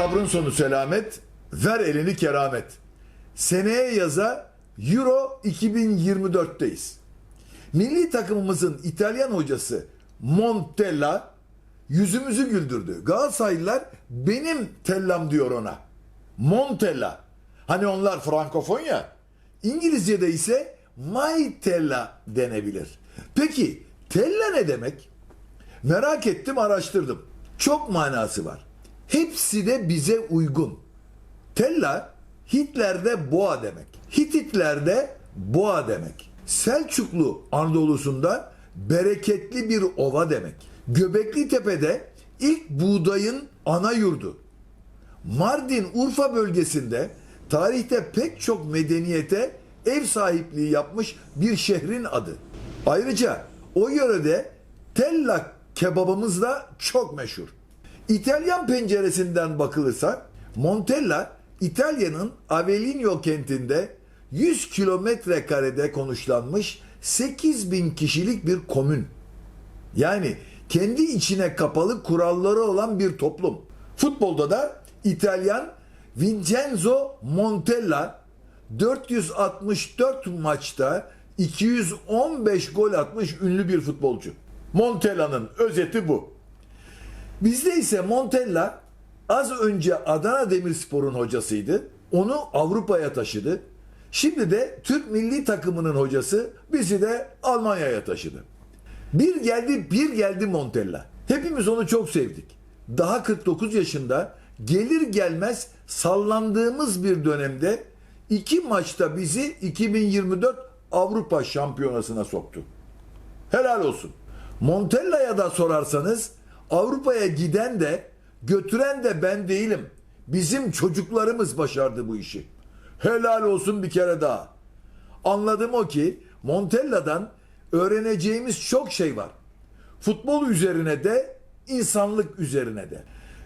Sabrın sonu selamet, ver elini keramet. Seneye yaza Euro 2024'teyiz. Milli takımımızın İtalyan hocası Montella yüzümüzü güldürdü. Galatasaraylılar benim tellam diyor ona. Montella. Hani onlar Frankofon ya. İngilizce'de ise My Tella denebilir. Peki Tella ne demek? Merak ettim araştırdım. Çok manası var. Hepsi de bize uygun. Tella Hitler'de boğa demek. Hititler'de boğa demek. Selçuklu Anadolu'sunda bereketli bir ova demek. Göbekli Tepe'de ilk buğdayın ana yurdu. Mardin Urfa bölgesinde tarihte pek çok medeniyete ev sahipliği yapmış bir şehrin adı. Ayrıca o yörede tella kebabımız da çok meşhur. İtalyan penceresinden bakılırsa Montella İtalya'nın Avellino kentinde 100 kilometre karede konuşlanmış 8 bin kişilik bir komün. Yani kendi içine kapalı kuralları olan bir toplum. Futbolda da İtalyan Vincenzo Montella 464 maçta 215 gol atmış ünlü bir futbolcu. Montella'nın özeti bu. Bizde ise Montella az önce Adana Demirspor'un hocasıydı. Onu Avrupa'ya taşıdı. Şimdi de Türk milli takımının hocası bizi de Almanya'ya taşıdı. Bir geldi bir geldi Montella. Hepimiz onu çok sevdik. Daha 49 yaşında gelir gelmez sallandığımız bir dönemde iki maçta bizi 2024 Avrupa Şampiyonası'na soktu. Helal olsun. Montella'ya da sorarsanız Avrupa'ya giden de götüren de ben değilim. Bizim çocuklarımız başardı bu işi. Helal olsun bir kere daha. Anladım o ki Montella'dan öğreneceğimiz çok şey var. Futbol üzerine de insanlık üzerine de.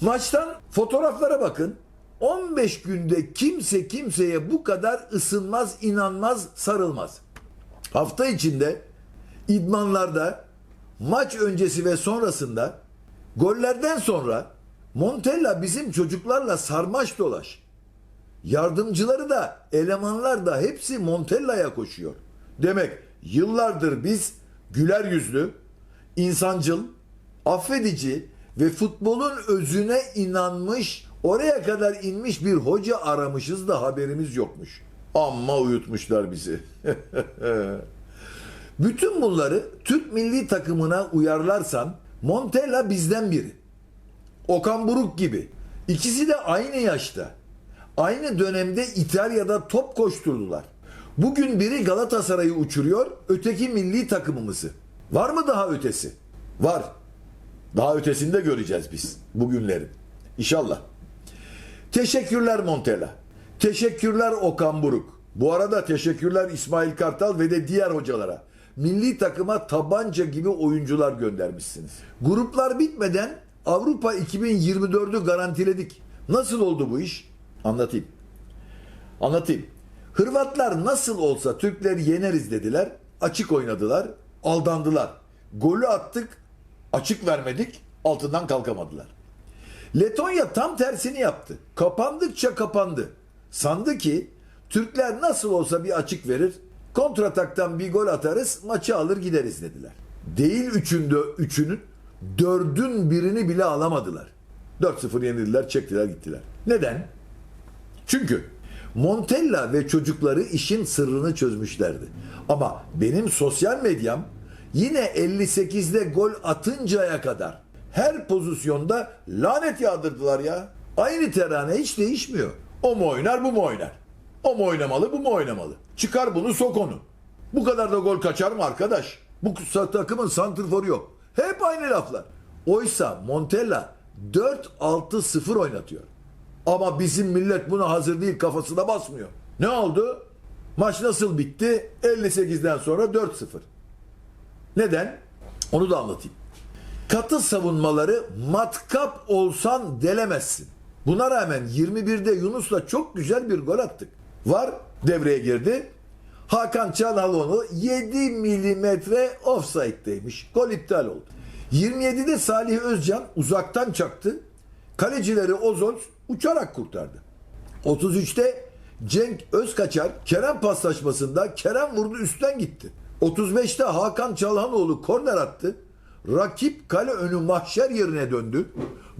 Maçtan fotoğraflara bakın. 15 günde kimse kimseye bu kadar ısınmaz, inanmaz, sarılmaz. Hafta içinde idmanlarda maç öncesi ve sonrasında gollerden sonra Montella bizim çocuklarla sarmaş dolaş. Yardımcıları da elemanlar da hepsi Montella'ya koşuyor. Demek yıllardır biz güler yüzlü, insancıl, affedici ve futbolun özüne inanmış, oraya kadar inmiş bir hoca aramışız da haberimiz yokmuş. Amma uyutmuşlar bizi. Bütün bunları Türk milli takımına uyarlarsan Montella bizden biri. Okan Buruk gibi. İkisi de aynı yaşta. Aynı dönemde İtalya'da top koşturdular. Bugün biri Galatasaray'ı uçuruyor, öteki milli takımımızı. Var mı daha ötesi? Var. Daha ötesini de göreceğiz biz bugünlerin. İnşallah. Teşekkürler Montella. Teşekkürler Okan Buruk. Bu arada teşekkürler İsmail Kartal ve de diğer hocalara. Milli takıma tabanca gibi oyuncular göndermişsiniz. Gruplar bitmeden Avrupa 2024'ü garantiledik. Nasıl oldu bu iş? Anlatayım. Anlatayım. Hırvatlar nasıl olsa Türkleri yeneriz dediler. Açık oynadılar. Aldandılar. Golü attık. Açık vermedik. Altından kalkamadılar. Letonya tam tersini yaptı. Kapandıkça kapandı. Sandı ki Türkler nasıl olsa bir açık verir. Kontrataktan bir gol atarız, maçı alır gideriz dediler. Değil üçünde üçünün, dördün birini bile alamadılar. 4-0 yenildiler, çektiler gittiler. Neden? Çünkü Montella ve çocukları işin sırrını çözmüşlerdi. Ama benim sosyal medyam yine 58'de gol atıncaya kadar her pozisyonda lanet yağdırdılar ya. Aynı terane hiç değişmiyor. O mu oynar bu mu oynar? O mu oynamalı bu mu oynamalı? Çıkar bunu sok onu. Bu kadar da gol kaçar mı arkadaş? Bu takımın santrforu yok. Hep aynı laflar. Oysa Montella 4-6-0 oynatıyor. Ama bizim millet buna hazır değil kafasına basmıyor. Ne oldu? Maç nasıl bitti? 58'den sonra 4-0. Neden? Onu da anlatayım. Katı savunmaları matkap olsan delemezsin. Buna rağmen 21'de Yunus'la çok güzel bir gol attık. Var devreye girdi. Hakan Çalhanoğlu 7 milimetre offside'deymiş. Gol iptal oldu. 27'de Salih Özcan uzaktan çaktı. Kalecileri Ozols uçarak kurtardı. 33'te Cenk Özkaçar Kerem paslaşmasında Kerem vurdu üstten gitti. 35'te Hakan Çalhanoğlu korner attı. Rakip kale önü mahşer yerine döndü.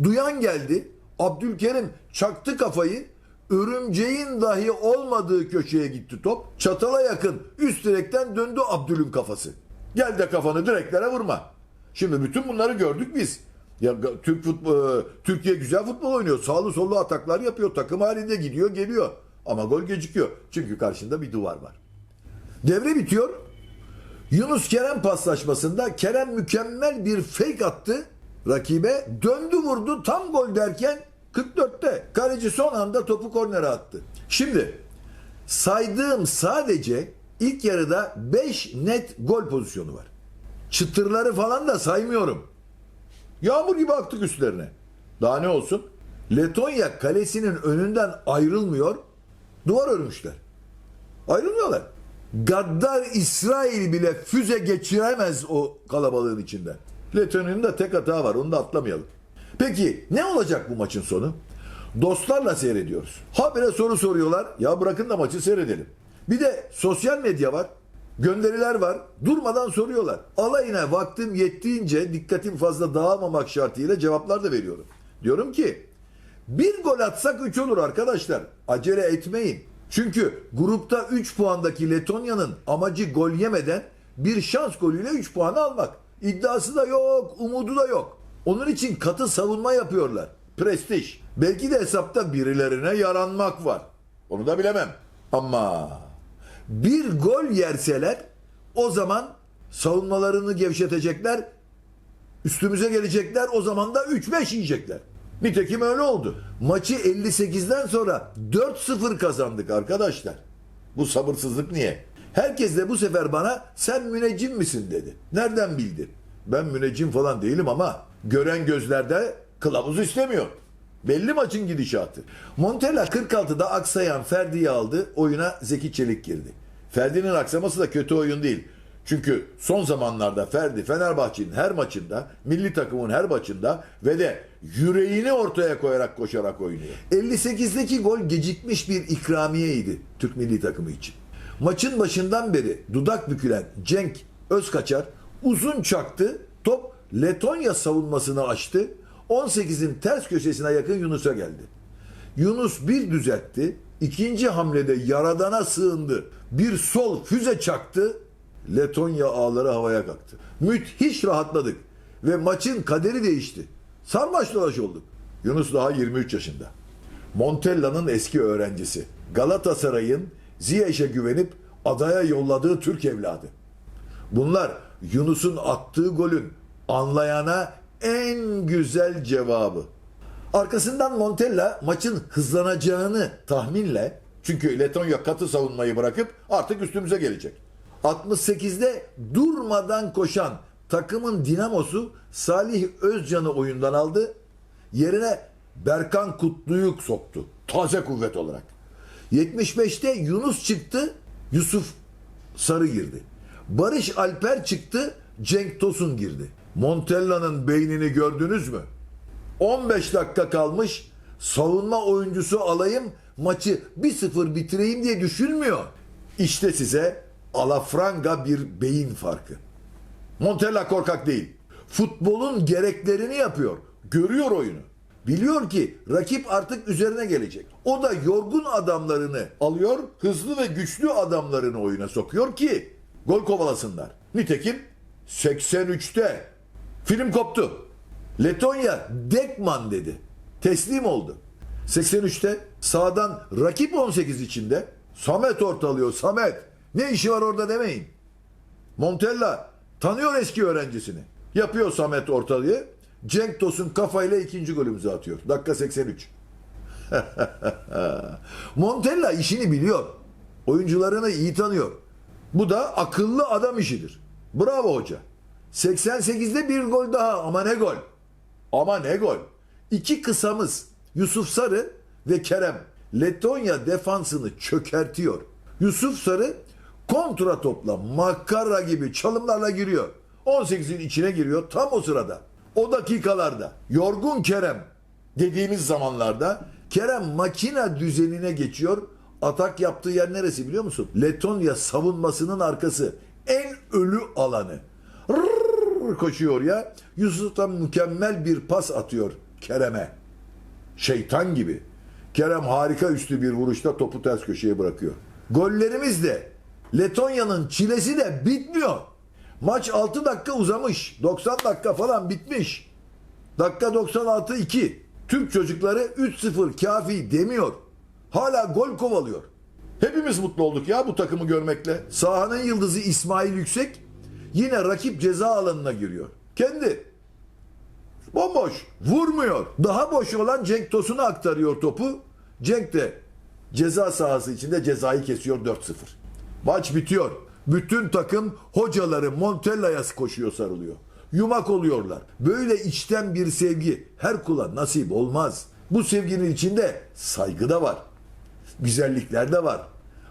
Duyan geldi. Abdülkerim çaktı kafayı. Örümceğin dahi olmadığı köşeye gitti top. Çatala yakın üst direkten döndü Abdül'ün kafası. Gel de kafanı direklere vurma. Şimdi bütün bunları gördük biz. Ya Türk futbol, Türkiye güzel futbol oynuyor. Sağlı sollu ataklar yapıyor. Takım halinde gidiyor geliyor. Ama gol gecikiyor. Çünkü karşında bir duvar var. Devre bitiyor. Yunus Kerem paslaşmasında Kerem mükemmel bir fake attı rakibe. Döndü vurdu tam gol derken 44'te kaleci son anda topu kornere attı. Şimdi saydığım sadece ilk yarıda 5 net gol pozisyonu var. Çıtırları falan da saymıyorum. Yağmur gibi aktık üstlerine. Daha ne olsun? Letonya kalesinin önünden ayrılmıyor. Duvar örmüşler. Ayrılmıyorlar. Gaddar İsrail bile füze geçiremez o kalabalığın içinden. Letonya'nın da tek hata var onu da atlamayalım. Peki ne olacak bu maçın sonu? Dostlarla seyrediyoruz. Habire soru soruyorlar. Ya bırakın da maçı seyredelim. Bir de sosyal medya var. Gönderiler var. Durmadan soruyorlar. Alayına vaktim yettiğince dikkatim fazla dağılmamak şartıyla cevaplar da veriyorum. Diyorum ki bir gol atsak 3 olur arkadaşlar. Acele etmeyin. Çünkü grupta 3 puandaki Letonya'nın amacı gol yemeden bir şans golüyle 3 puanı almak. İddiası da yok, umudu da yok. Onun için katı savunma yapıyorlar. Prestij. Belki de hesapta birilerine yaranmak var. Onu da bilemem. Ama bir gol yerseler o zaman savunmalarını gevşetecekler. Üstümüze gelecekler o zaman da 3-5 yiyecekler. Nitekim öyle oldu. Maçı 58'den sonra 4-0 kazandık arkadaşlar. Bu sabırsızlık niye? Herkes de bu sefer bana sen müneccim misin dedi. Nereden bildin? Ben müneccim falan değilim ama gören gözlerde kılavuz istemiyor. Belli maçın gidişatı. Montella 46'da aksayan Ferdi'yi aldı. Oyuna Zeki Çelik girdi. Ferdi'nin aksaması da kötü oyun değil. Çünkü son zamanlarda Ferdi Fenerbahçe'nin her maçında, milli takımın her maçında ve de yüreğini ortaya koyarak koşarak oynuyor. 58'deki gol gecikmiş bir ikramiyeydi Türk milli takımı için. Maçın başından beri dudak bükülen Cenk Özkaçar uzun çaktı, top Letonya savunmasını açtı. 18'in ters köşesine yakın Yunus'a geldi. Yunus bir düzeltti. İkinci hamlede yaradana sığındı. Bir sol füze çaktı. Letonya ağları havaya kalktı. Müthiş rahatladık. Ve maçın kaderi değişti. Sarmaş dolaş olduk. Yunus daha 23 yaşında. Montella'nın eski öğrencisi. Galatasaray'ın Ziyech'e güvenip adaya yolladığı Türk evladı. Bunlar Yunus'un attığı golün anlayana en güzel cevabı. Arkasından Montella maçın hızlanacağını tahminle çünkü Letonya katı savunmayı bırakıp artık üstümüze gelecek. 68'de durmadan koşan takımın dinamosu Salih Özcan'ı oyundan aldı. Yerine Berkan Kutlu'yu soktu. Taze kuvvet olarak. 75'te Yunus çıktı. Yusuf Sarı girdi. Barış Alper çıktı. Cenk Tosun girdi. Montella'nın beynini gördünüz mü? 15 dakika kalmış. Savunma oyuncusu alayım, maçı 1-0 bitireyim diye düşünmüyor. İşte size alafranga bir beyin farkı. Montella korkak değil. Futbolun gereklerini yapıyor. Görüyor oyunu. Biliyor ki rakip artık üzerine gelecek. O da yorgun adamlarını alıyor, hızlı ve güçlü adamlarını oyuna sokuyor ki gol kovalasınlar. Nitekim 83'te film koptu. Letonya Dekman dedi. Teslim oldu. 83'te sağdan rakip 18 içinde Samet ortalıyor. Samet ne işi var orada demeyin. Montella tanıyor eski öğrencisini. Yapıyor Samet ortalığı. Cenk Tosun kafayla ikinci golümüzü atıyor. Dakika 83. Montella işini biliyor. Oyuncularını iyi tanıyor. Bu da akıllı adam işidir. Bravo hoca. 88'de bir gol daha ama ne gol. Ama ne gol. İki kısamız Yusuf Sarı ve Kerem Letonya defansını çökertiyor. Yusuf Sarı kontra topla makara gibi çalımlarla giriyor. 18'in içine giriyor tam o sırada. O dakikalarda yorgun Kerem dediğimiz zamanlarda Kerem makina düzenine geçiyor. Atak yaptığı yer neresi biliyor musun? Letonya savunmasının arkası. En ölü alanı. Rrrr koşuyor ya. Yusuf'tan mükemmel bir pas atıyor Kerem'e. Şeytan gibi. Kerem harika üstü bir vuruşta topu ters köşeye bırakıyor. Gollerimiz de Letonya'nın çilesi de bitmiyor. Maç 6 dakika uzamış. 90 dakika falan bitmiş. Dakika 96 2. Türk çocukları 3-0 kafi demiyor. Hala gol kovalıyor. Hepimiz mutlu olduk ya bu takımı görmekle. Sahanın yıldızı İsmail Yüksek yine rakip ceza alanına giriyor. Kendi Bomboş. Vurmuyor. Daha boş olan Cenk Tosun'a aktarıyor topu. Cenk de ceza sahası içinde cezayı kesiyor 4-0. Maç bitiyor. Bütün takım hocaları Montella'ya koşuyor sarılıyor. Yumak oluyorlar. Böyle içten bir sevgi her kula nasip olmaz. Bu sevginin içinde saygı da var. Güzellikler de var.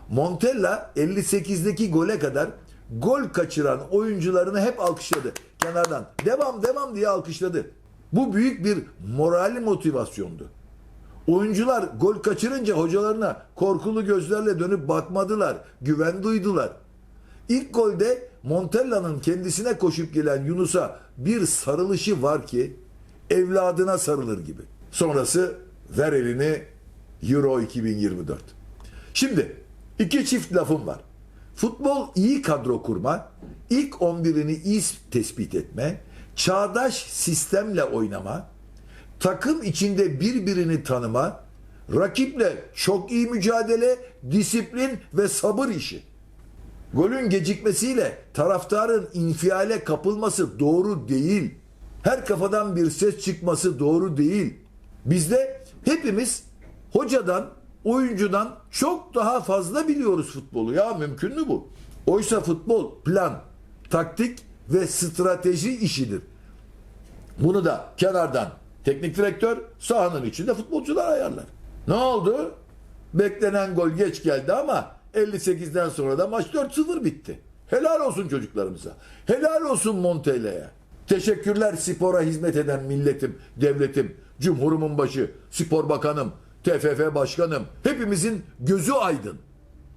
Montella 58'deki gole kadar gol kaçıran oyuncularını hep alkışladı. Kenardan devam devam diye alkışladı. Bu büyük bir moral motivasyondu. Oyuncular gol kaçırınca hocalarına korkulu gözlerle dönüp bakmadılar. Güven duydular. İlk golde Montella'nın kendisine koşup gelen Yunus'a bir sarılışı var ki evladına sarılır gibi. Sonrası ver elini Euro 2024. Şimdi iki çift lafım var. Futbol iyi kadro kurma, ilk 11'ini iyi tespit etme, çağdaş sistemle oynama, takım içinde birbirini tanıma, rakiple çok iyi mücadele, disiplin ve sabır işi. Golün gecikmesiyle taraftarın infiale kapılması doğru değil. Her kafadan bir ses çıkması doğru değil. Bizde hepimiz hocadan, oyuncudan çok daha fazla biliyoruz futbolu. Ya mümkün mü bu? Oysa futbol plan, taktik ve strateji işidir. Bunu da kenardan teknik direktör sahanın içinde futbolcular ayarlar. Ne oldu? Beklenen gol geç geldi ama 58'den sonra da maç 4-0 bitti. Helal olsun çocuklarımıza. Helal olsun Montella'ya. Teşekkürler spora hizmet eden milletim, devletim, cumhurumun başı, spor bakanım, TFF başkanım. Hepimizin gözü aydın.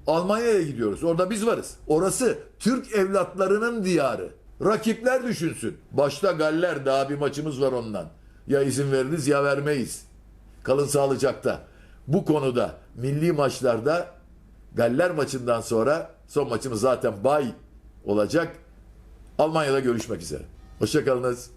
Almanya'ya gidiyoruz. Orada biz varız. Orası Türk evlatlarının diyarı. Rakipler düşünsün. Başta Galler daha bir maçımız var ondan. Ya izin veririz ya vermeyiz. Kalın sağlıcakta. Bu konuda milli maçlarda Galler maçından sonra son maçımız zaten bay olacak. Almanya'da görüşmek üzere. Hoşçakalınız.